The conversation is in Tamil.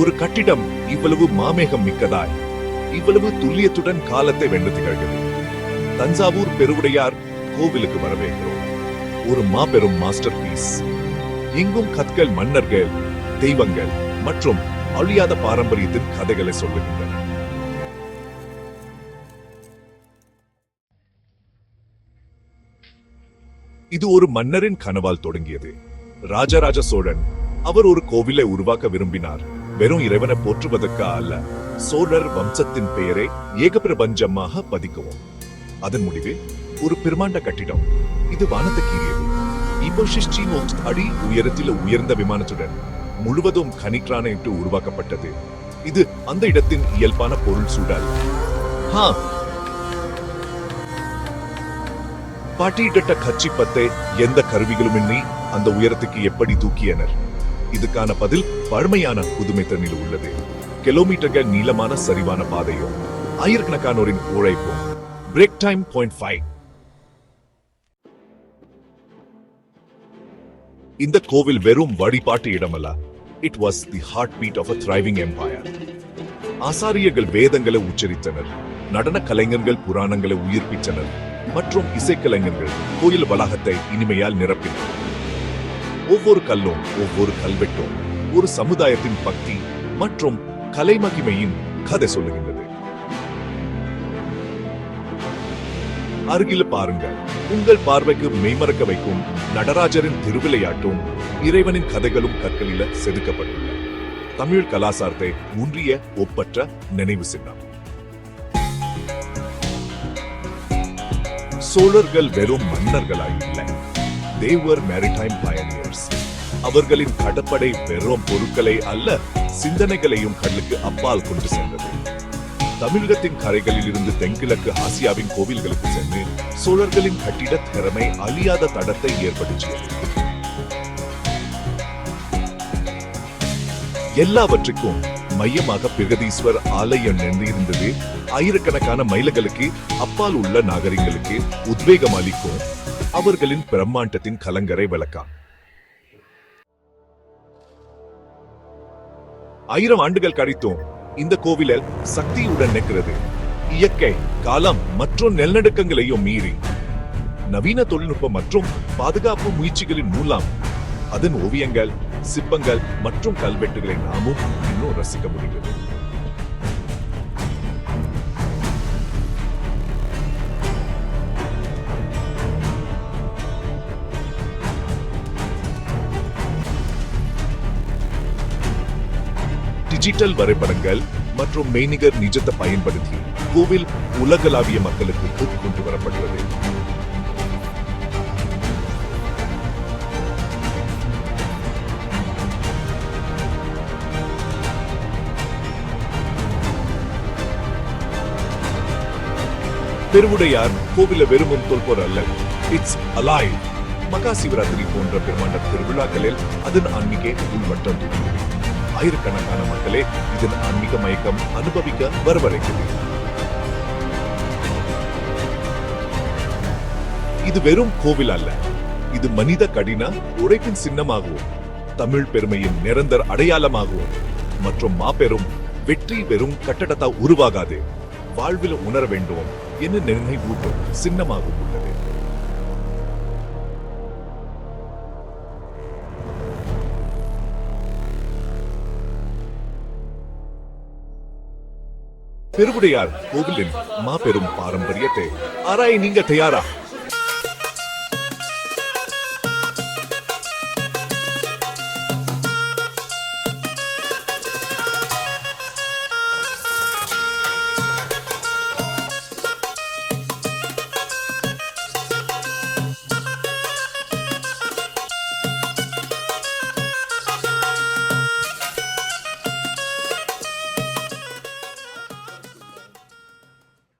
ஒரு கட்டிடம் இவ்வளவு மாமேகம் மிக்கதாய் இவ்வளவு துல்லியத்துடன் காலத்தை வென்று திகழ்கிறது தஞ்சாவூர் பெருவுடையார் கோவிலுக்கு வரவேற்கிறோம். ஒரு மாபெரும் மாஸ்டர் பீஸ் எங்கும் கற்கள் மன்னர்கள் தெய்வங்கள் மற்றும் அழியாத பாரம்பரியத்தின் கதைகளை சொல்லுகின்றன இது ஒரு மன்னரின் கனவால் தொடங்கியது. ராஜராஜ சோழன் அவர் ஒரு கோவிலை உருவாக்க விரும்பினார். வெறும் இறைவனை போற்றுவதற்கா அல்ல சோழர் வம்சத்தின் பெயரை ஏகப்பிரபஞ்சமாக பதிக்கவும். அதன் முடிவில் ஒரு பிரமாண்ட கட்டிடம். இது வானத்தை கீறியது இப்போ அடி உயரத்தில் உயர்ந்த விமானத்துடன் முழுவதும் கனிக்ரானைட்டு உருவாக்கப்பட்டது. இது அந்த இடத்தின் இயல்பான பொருள் சூழல். ஹா! பாட்டியிட்ட கச்சிப்பத்தை எந்த கருவிகளுமின்றி அந்த உயரத்துக்கு எப்படி தூக்கியனர்? இதுக்கான பதில் பழமையான புதுமை திறனில் உள்ளது. கிலோமீட்டர்கள் நீளமான சரிவான பாதையும் ஆயிரக்கணக்கானோரின் உழைப்பும். பிரேக் டைம் பாயிண்ட் ஃபைவ் இந்த கோவில் வெறும் வழிபாட்டு இடமல்ல. It was the heartbeat of a thriving empire ஆசாரியர்கள் வேதங்களை உச்சரித்தனர். நடன கலைஞர்கள் புராணங்களை உயிர்ப்பித்தனர். மற்றும் இசைக்கலைஞர்கள் கோயில் வளாகத்தை இனிமையால் நிரப்பினர். ஒவ்வொரு கல்லும் ஒவ்வொரு கல்வெட்டும் ஒரு சமுதாயத்தின் பக்தி மற்றும் கலைமகிமையின் கதை சொல்லுகின்றது. அருகில் பாருங்கள். உங்கள் பார்வைக்கு மெய்மறக்க வைக்கும் நடராஜரின் திருவிளையாட்டும் இறைவனின் கதைகளும் கற்களில செதுக்கப்பட்டுள்ள தமிழ் கலாசாரத்தை ஒன்றிய ஒப்பற்ற நினைவு சின்னம். சோழர்கள் வெறும் மன்னர்களாய் இல்லை தேவர் மேரிடைம் பயணியர்ஸ் அவர்களின் கடற்படை வெறும் பொருட்களை அல்ல சிந்தனைகளையும் கடலுக்கு அப்பால் கொண்டு சென்றது. தமிழகத்தின் கரைகளில் இருந்து தென்கிழக்கு ஆசியாவின் கோவில்களுக்கு சென்று சோழர்களின் கட்டிட திறமை அழியாத தடத்தை ஏற்படுத்தியது. எல்லாவற்றுக்கும் மையமாக பிரகதீஸ்வர் ஆலயம் நின்றிருந்தது. ஆயிரக்கணக்கான மைல்களுக்கு அப்பால் உள்ள நாகரிகங்களுக்கு உத்வேகம் அளிக்கும் அவர்களின் பிரம்மாண்டத்தின் கலங்கரை விளக்கம் ஆயிரம் ஆண்டுகள் கழித்தும் இந்த கோவிலில் சக்தியுடன் நிற்கிறது. இயற்கை காலம் மற்றும் நெல்நடுக்கங்களையும் மீறி. நவீன தொழில்நுட்பம் மற்றும் பாதுகாப்பு முயற்சிகளின் மூலம் அதன் ஓவியங்கள் சிற்பங்கள் மற்றும் கல்வெட்டுகளை நாமும் இன்னும் ரசிக்க முடிகிறது. டிஜிட்டல் வரைபடங்கள் மற்றும் மெய்நிகர் நிஜத்தை பயன்படுத்தி கோவில் உலகளாவிய மக்களுக்கு கொண்டு வரப்படுகிறது. பெருவுடையார் கோவில வெறுமும் தொல்போர் அல்ல இட்ஸ் அலாய் மகா சிவராத்திரி போன்ற பிரம்மாண்ட திருவிழாக்களில் அதன் ஆன்மீக உள்வட்டம் ஆயிரக்கணக்கான மக்களே இதன் ஆன்மீக மயக்கம் அனுபவிக்க வரவழைக்கிறது இது வெறும் கோவில் அல்ல. இது மனித கடின உழைப்பின் சின்னமாகவும் தமிழ் பெருமையின் நிரந்தர அடையாளமாகவும் மற்றும் மாபெரும் வெற்றி வெறும் கட்டடத்தா உருவாகாது. வாழ்வில் உணர வேண்டும் என்று நினைவூட்டும் சின்னமாகவும் உள்ளது. பெருவுடையார் கோவிலின் மாபெரும் பாரம்பரியத்தை ஆராய நீங்க தயாரா?